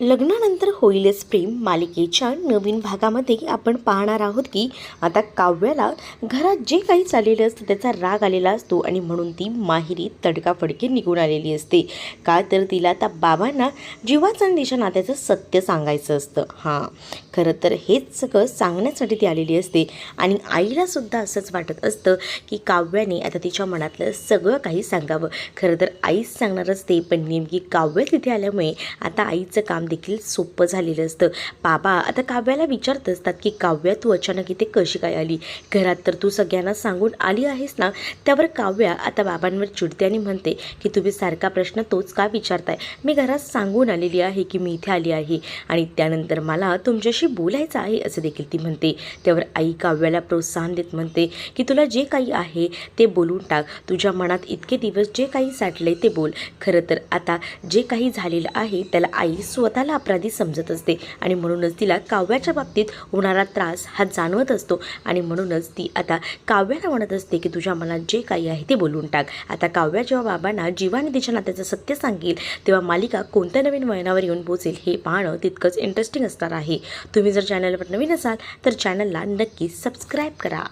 लग्नानंतर होईलच प्रेम. मालिकेच्या नवीन भागामध्ये आपण पाहणार आहोत की आता काव्याला घरात जे काही चाललेलं असतं त्याचा राग आलेला असतो आणि म्हणून ती माहिरी तडकाफडकी निघून आलेली असते. का तर तिला आता बाबांना जीवाचा आणि नात्याचं सत्य सांगायचं असतं. हां खरं तर हेच सगळं सांगण्यासाठी ती आलेली असते. आणि आईलासुद्धा असंच वाटत असतं की काव्याने आता तिच्या मनातलं सगळं काही सांगावं. खरं तर आईच सांगणार असते पण नेमकी काव्य तिथे आल्यामुळे आता आईचं काम देखील सोपं झालेलं असतं. बाबा आता काव्याला विचारत असतात की काव्या तू अचानक इथे कशी काय आली? घरात तर तू सगळ्यांना सांगून आली आहेस ना? त्यावर काव्या आता बाबांवर चिडते आणि म्हणते की तुम्ही सारखा प्रश्न तोच का विचारताय? मी घरात सांगून आलेली आहे की मी इथे आली आहे आणि त्यानंतर मला तुमच्याशी बोलायचं आहे असं देखील ती म्हणते. त्यावर आई काव्याला प्रोत्साहन देत म्हणते की तुला जे काही आहे ते बोलून टाक. तुझ्या मनात इतके दिवस जे काही साठले ते बोल. खरं तर आता जे काही झालेलं आहे त्याला आई स्वतः स्वतःला अपराधी समजत असते आणि म्हणूनच तिला काव्याच्या बाबतीत होणारा त्रास हा जाणवत असतो. आणि म्हणूनच ती आता काव्याला म्हणत असते की तुझ्या मनात जे काही आहे ते बोलून टाक. आता काव्या जेव्हा बाबांना जीवाने तिच्या नात्याचं सत्य सांगेल तेव्हा मालिका कोणत्या नवीन वळणावर येऊन पोचेल हे पाहणं तितकंच इंटरेस्टिंग असणार आहे. तुम्ही जर चॅनलवर नवीन असाल तर चॅनलला नक्की सबस्क्राईब करा.